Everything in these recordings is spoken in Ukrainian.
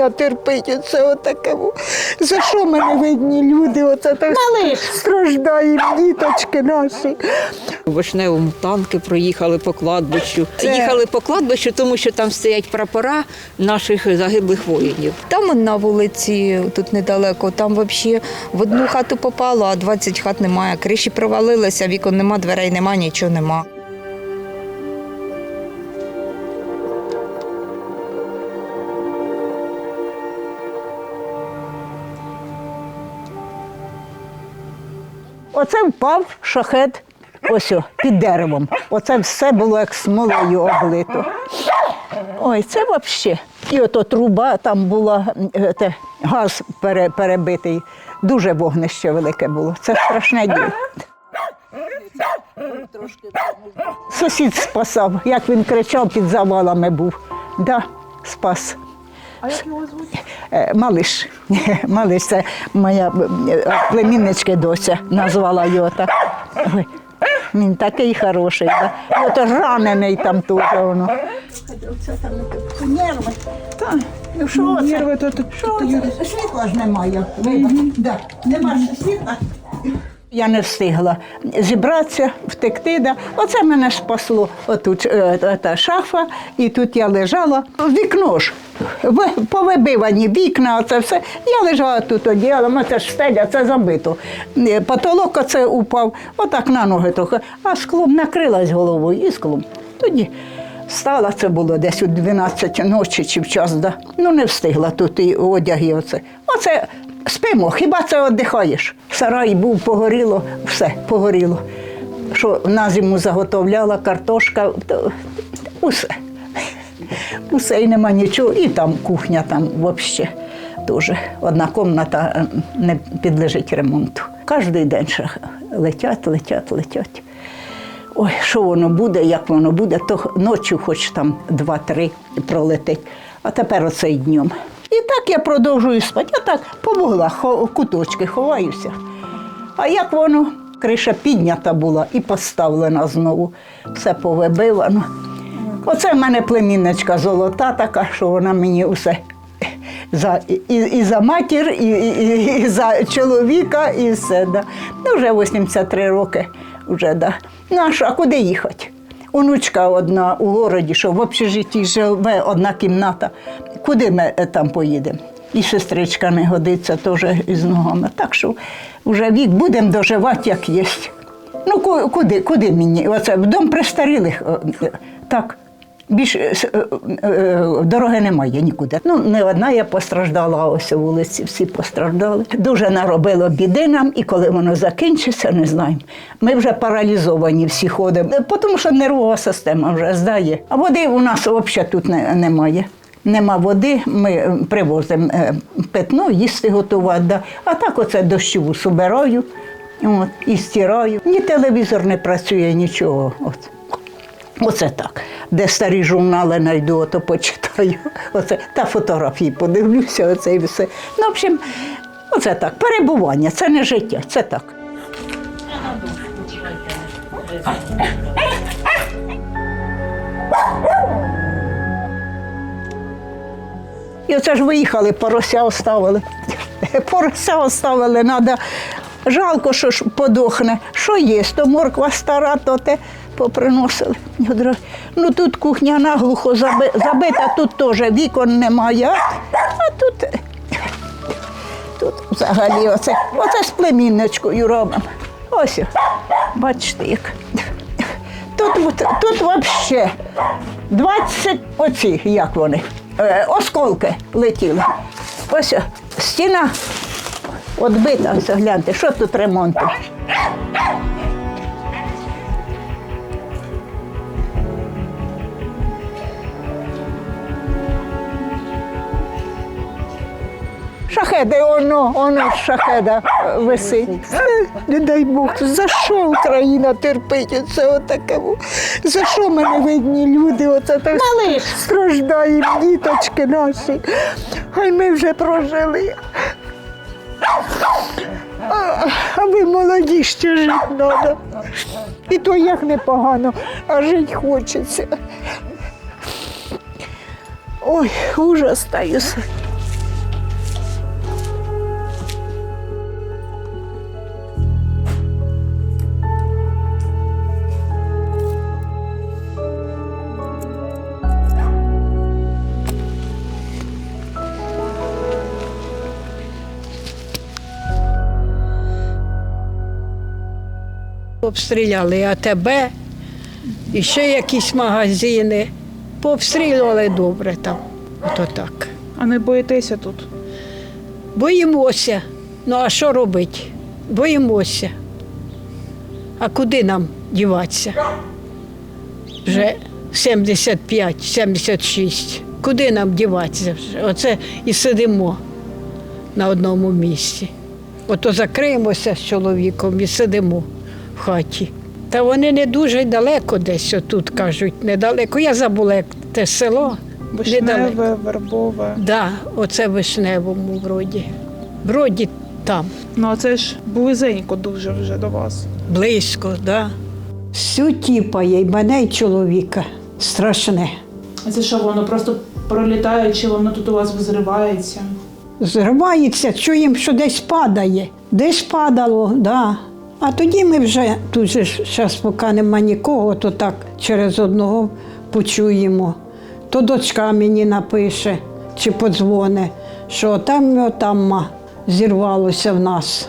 країна терпить оце отаке. За що мене видні люди? Оце так страждаємо, діточки наші. У Вишневому танки проїхали по кладбищу. Це- Їхали по кладбищу, тому що там стоять прапора наших загиблих воїнів. Там на вулиці, тут недалеко, там взагалі в одну хату попало, а 20 хат немає. Криші провалилися, вікон нема, дверей нема, нічого нема. Оце впав шахет ось під деревом. Оце все було як смолою облито. Ой, це взагалі. І ото труба там була, е, те, газ пере, перебитий. Дуже вогнище велике було. Це страшне діло. Сусід спасав, як він кричав, під завалами був. Да, спас. А як його звуть? Малиш. Малиш, це моя е, племінничка дося назвала його так. Ой, він такий хороший. Да. Ото ранений там теж воно. Це там нерви. Та, ну що це? Нерви то тут. Що це? Світла ж немає. Да. Нема ж світла. Я не встигла зібратися, втекти. Да. Оце мене спасло. Отут е, та шафа, і тут я лежала. Вікно ж, повибивані вікна, оце все. Я лежала тут одіялом, оце ж стеля, це забито. Е, Потолок оце упав, отак на ноги трохи, а склом накрилась головою і склом. Тоді Стала це було десь у 12 ночі чи в час, да. ну не встигла тут і одяги. Оце. Оце спимо, хіба це віддихаєш? Сарай був, погоріло, все погоріло. Що на зиму заготовляла, картошка, то усе. Усе і нема нічого. І там кухня, там взагалі теж одна кімната е, не підлежить ремонту. Кожен день ще летять, летять, летять. Ой, що воно буде, як воно буде, то ночі хоч там два-три пролетить, а тепер оцей днем. І так я продовжую спати, я так по в куточки ховаюся. А як воно? Криша піднята була і поставлена знову, все повибивано. Оце в мене племінничка золота така, що вона мені усе за, і, і за матір, і, і, і за чоловіка, і все. Да. Ну, вже 83 роки, вже, да. Ну, а що, куди їхати? Онучка одна у городі, що в общежитті живе одна кімната. Куди ми е, там поїдемо? І сестричка не годиться теж із ногами. Так що вже вік будемо доживати, як є. Ну, куди, куди мені? Оце в дом престарілих. е, е, Так. Більш е, е, е, дороги немає нікуди. Ну, не одна я постраждала, ось вулиці всі постраждали. Дуже наробило біди нам, і коли воно закінчиться, не знаємо. Ми вже паралізовані всі ходимо, тому що нервова система вже здає. А води у нас взагалі тут не, немає. Нема води, ми привозимо питну, їсти готувати. Да. А так оце дощову собираю от, і стираю. Ні телевізор не працює, нічого. От. Оце так. Де старі журнали знайду, то почитаю. Оце, та фотографії подивлюся, оце і все. Ну, в общем, оце так. Перебування, це не життя, це так. І оце ж виїхали, порося оставили. Порося оставили, треба. Жалко, що ж подохне. Що є, то морква стара, то те поприносили. Ну тут кухня наглухо забита, тут теж вікон немає. А, тут, тут взагалі оце, оце з племінничкою робимо. Ось, бачите, як. Тут, тут взагалі 20 оці, як вони, е, осколки летіли. Ось стіна відбита, гляньте, що тут ремонту. Шахеди, воно ж шахеда е, висить. Е, Не дай Бог, за що Україна терпить оце отаке? За що мене видні люди? Оце так страждаємо, діточки наші. Хай ми вже прожили. А, а ви молоді ще жити треба. І то як непогано, а жити хочеться. Ой, ужас стаюся. Пообстріляли і АТБ, і ще якісь магазини. Пообстрілювали добре там. Ото так. А не боїтеся тут? Боїмося. Ну а що робити? Боїмося. А куди нам діватися? Вже 75, 76. Куди нам діватися? вже? Оце і сидимо на одному місці. Ото закриємося з чоловіком і сидимо в хаті. Та вони не дуже далеко десь отут кажуть, недалеко. Я забула, як те село. Вишневе, вербове. Да, оце в вишневому вроді. Вроді там, Ну а це ж близенько дуже вже до вас. близько, да. Всю тіпає, і мене, і чоловіка. Страшне. А це що воно просто пролітає, чи воно тут у вас взривається? Зривається, чуємо, що десь падає. Десь падало, да. А тоді ми вже тут же зараз, поки нема нікого, то так через одного почуємо. То дочка мені напише чи подзвоне, що там, там зірвалося в нас.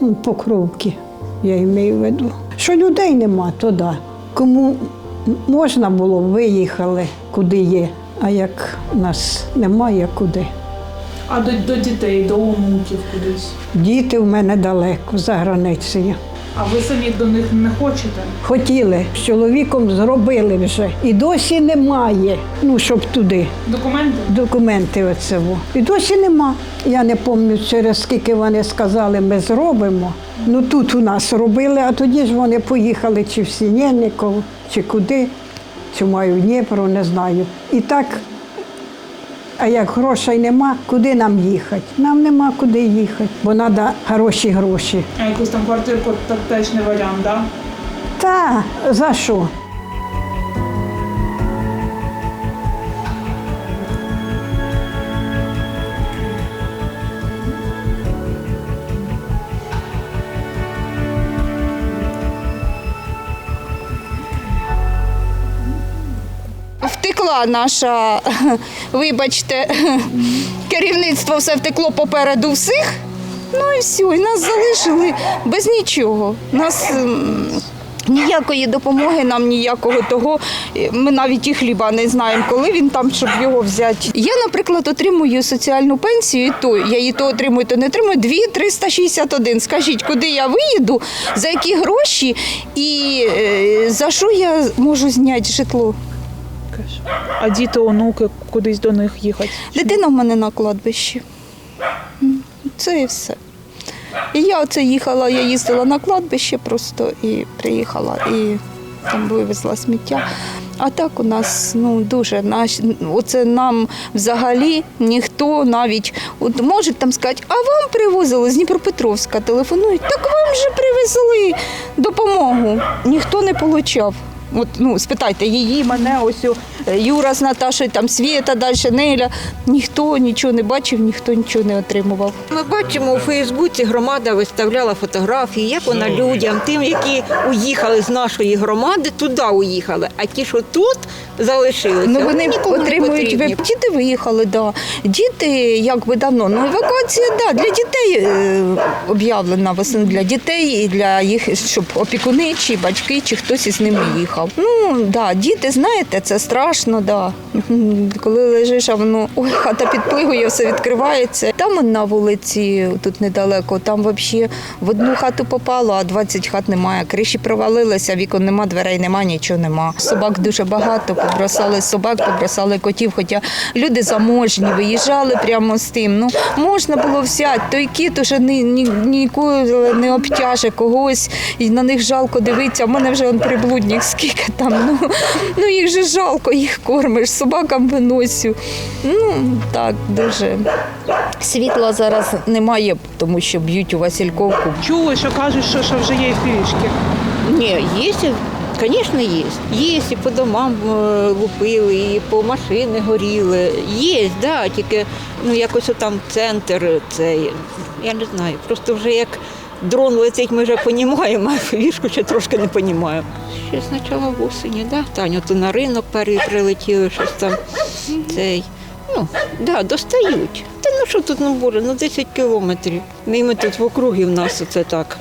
Ну, Покровки, я маю в виду. Що людей нема, то да. Кому можна було, виїхали, куди є. А як нас немає куди. А до, до дітей, до онуків кудись. Діти в мене далеко за границею. А ви самі до них не хочете? Хотіли, з чоловіком зробили вже. І досі немає. Ну, щоб туди. Документи? Документи оце. во. І досі нема. Я не пам'ятаю, через скільки вони сказали, ми зробимо. Ну тут у нас робили, а тоді ж вони поїхали чи в Сінєнников, чи куди, чи маю Дніпро, не знаю. І так, а як грошей нема, куди нам їхати? Нам нема куди їхати, бо треба хороші гроші. А якусь там квартирку так теж не варіант, так? Да? Та за що? Наша, вибачте, керівництво все втекло попереду всіх. Ну і все, і нас залишили без нічого. Нас ніякої допомоги, нам ніякого того. Ми навіть і хліба не знаємо, коли він там, щоб його взяти. Я, наприклад, отримую соціальну пенсію, і то я її то отримую, то не отримую 2 361. Скажіть, куди я виїду, за які гроші і е, за що я можу зняти житло? А діти, онуки, кудись до них їхати? Дитина в мене на кладбищі. Це і все. І я оце їхала, я їздила на кладбище просто і приїхала і там вивезла сміття. А так у нас ну дуже наш, оце нам взагалі ніхто навіть от може там сказати, а вам привозили з Дніпропетровська, телефонують, так вам же привезли допомогу. Ніхто не получав. От, ну, спитайте її, мене, ось о, Юра з Наташою, там Свєта, далі Неля. Ніхто нічого не бачив, ніхто нічого не отримував. Ми бачимо у Фейсбуці, громада виставляла фотографії, як вона людям, тим, які уїхали з нашої громади, туди уїхали, а ті, що тут залишилися, Ну вони нікому отримують вип- Діти виїхали, да. Діти якби давно. Ну евакуація, да, для дітей е, об'явлена весна для дітей і для їх, щоб опікуни чи батьки, чи хтось із ними їхав. Ну да, діти, знаєте, це страшно, да. Коли лежиш, а воно ой, хата підплигує, все відкривається. Там на вулиці, тут недалеко, там взагалі в одну хату попало, а 20 хат немає. Криші провалилися, вікон нема, дверей нема, нічого нема. Собак дуже багато, побросали собак, побросали котів. Хоча люди заможні, виїжджали прямо з тим. Ну можна було взяти. Той кіт уже ні, ні, ніколи не обтяже когось, і на них жалко дивитися. У мене вже он приблудник, скільки там. Ну, ну їх же жалко, їх кормиш, собакам виносю. Ну так, дуже. Світла зараз немає, тому що б'ють у Васильковку. Чули, що кажуть, що, що вже є фішки. Ні, є, звісно, є. Є, і по домам е, лупили, і по машини горіли. Є, да, тільки ну, якось там центр цей, я не знаю, просто вже як дрон летить, ми вже розуміємо, а вішку ще трошки не розуміємо. Ще спочатку в осені, да, Таню, то на ринок перші прилетіли, щось там цей. Ну, да, достають. Та ну що тут, ну боже, ну 10 кілометрів. Ми тут в округі в нас оце так.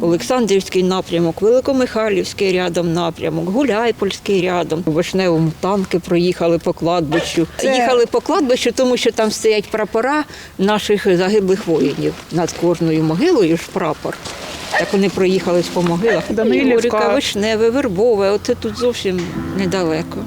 Олександрівський напрямок, Великомихайлівський рядом напрямок, Гуляйпольський рядом. У Вишневому танки проїхали по кладбищу. Їхали по кладбищу, тому що там стоять прапора наших загиблих воїнів. Над кожною могилою ж прапор. Так вони проїхались по могилах. Данилівка. Юрика, Вишневе, Вербове, оце тут зовсім недалеко.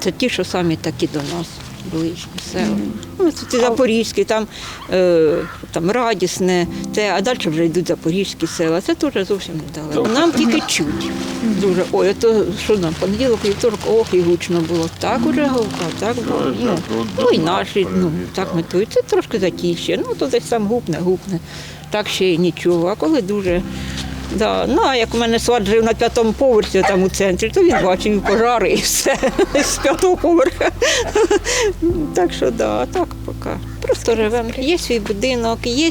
Це ті, що самі такі до нас ближні села. Ну, це запорізькі, там, е, там радісне, те, а далі вже йдуть запорізькі села. Це теж зовсім недалеко. Нам тільки чуть. Дуже. Ой, то що нам, понеділок, вівторок, ох, і гучно було. Так уже гулка, так було. Ну, ну і наші, ну, так метують. Це трошки затіще. Ну, то десь там гупне, гупне. Так ще й нічого. А коли дуже. Да. Ну, а як у мене сват жив на п'ятому поверсі там у центрі, то він бачив пожари і все з п'ятого поверха. Так що да, так поки. Просто живемо. Є свій будинок, є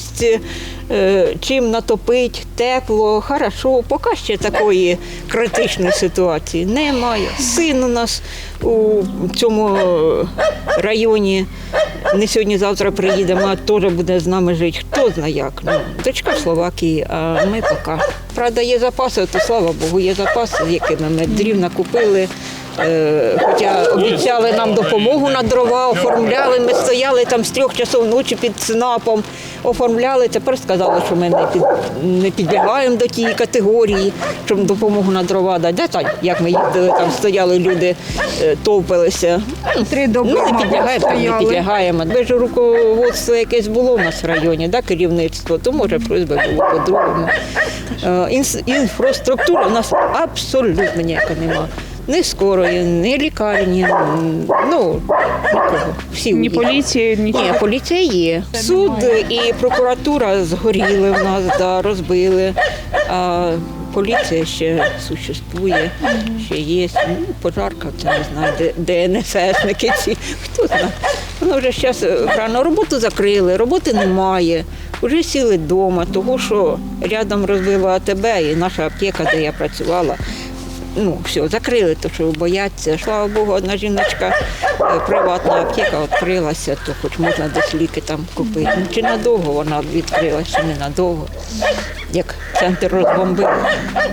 е, чим натопити, тепло, хорошо. Поки ще такої критичної ситуації немає. Син у нас у цьому районі не сьогодні-завтра приїде, а теж буде з нами жити. Хто знає як. Ну, дочка в Словакії, а ми поки. Правда, є запаси, то слава Богу, є запаси, якими ми дрів накупили. Е, Хоча обіцяли нам допомогу на дрова, оформляли. Ми стояли там з трьох часов ночі під ЦНАПом, оформляли. Тепер сказали, що ми не, під, не підлягаємо до тієї категорії, щоб допомогу на дрова дати. Де так, як ми їздили, там стояли люди, е, товпилися. Три доби Ну, не підлягаємо, там не підлягаємо. Якби ж руководство якесь було в нас в районі, да, керівництво, то може щось було по-другому. Е, Інфраструктури у нас абсолютно ніяка нема. Ні скорої, ні лікарні, ну нікого. Всі Ні поліції, нічого. Ні, поліція є. Суд і прокуратура згоріли в нас, да, розбили. А поліція ще существує, ще є. Ну, пожарка, це не знаю, де ДНССники ці, хто знає. Воно вже зараз рано роботу закрили, роботи немає. Вже сіли вдома, того що рядом розбило АТБ і наша аптека, де я працювала. Ну, все, закрили, то що бояться. Слава Богу, одна жіночка, е, приватна аптека відкрилася, то хоч можна десь ліки там купити. Ну, чи надовго вона відкрилася, чи не надовго. Як центр розбомбили,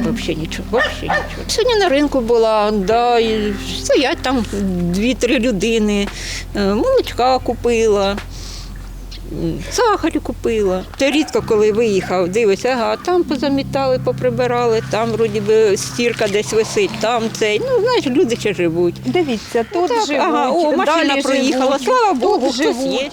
взагалі нічого, взагалі нічого. Сьогодні на ринку була, да, і стоять там дві-три людини, е, молочка купила. М, Сахарю купила. Це рідко, коли виїхав, дивишся, ага, там позамітали, поприбирали, там вроді би стірка десь висить, там цей. Ну, знаєш, люди ще живуть. Дивіться, тут Так, живуть, ага, о, машина далі проїхала, живуть, слава тут Богу, хтось живуть. є.